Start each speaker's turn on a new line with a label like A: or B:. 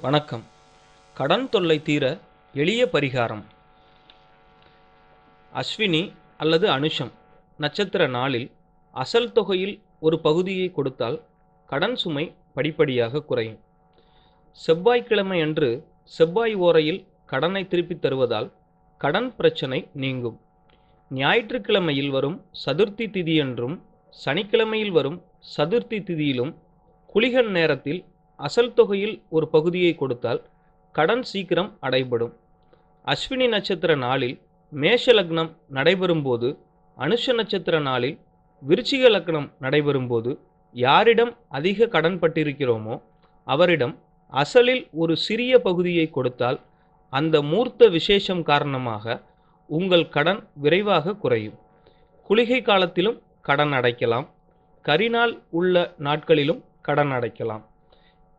A: வணக்கம். கடன் தொல்லை தீர எளிய பரிகாரம். அஸ்வினி அல்லது அனுஷம் நட்சத்திர நாளில் அசல் தொகையில் ஒரு பகுதியை கொடுத்தால் கடன் சுமை படிப்படியாக குறையும். செவ்வாய்க்கிழமை அன்று செவ்வாய் ஓரையில் கடனை திருப்பித் தருவதால் கடன் பிரச்சனை நீங்கும். ஞாயிற்றுக்கிழமையில் வரும் சதுர்த்தி திதியன்றும் சனிக்கிழமையில் வரும் சதுர்த்தி திதியிலும் குளிகன் நேரத்தில் அசல் தொகையில் ஒரு பகுதியை கொடுத்தால் கடன் சீக்கிரம் அடைபடும். அஸ்வினி நட்சத்திர நாளில் மேஷ லக்னம் நடைபெறும்போது அனுஷ நட்சத்திர நாளில் விருச்சிக லக்னம் நடைபெறும்போது யாரிடம் அதிக கடன் பட்டிருக்கிறோமோ அவரிடம் அசலில் ஒரு சிறிய பகுதியை கொடுத்தால் அந்த மூர்த்த விசேஷம் காரணமாக உங்கள் கடன் விரைவாக குறையும். குளிகை காலத்திலும் கடன் அடைக்கலாம். கரிநாள் உள்ள நாட்களிலும் கடன் அடைக்கலாம்.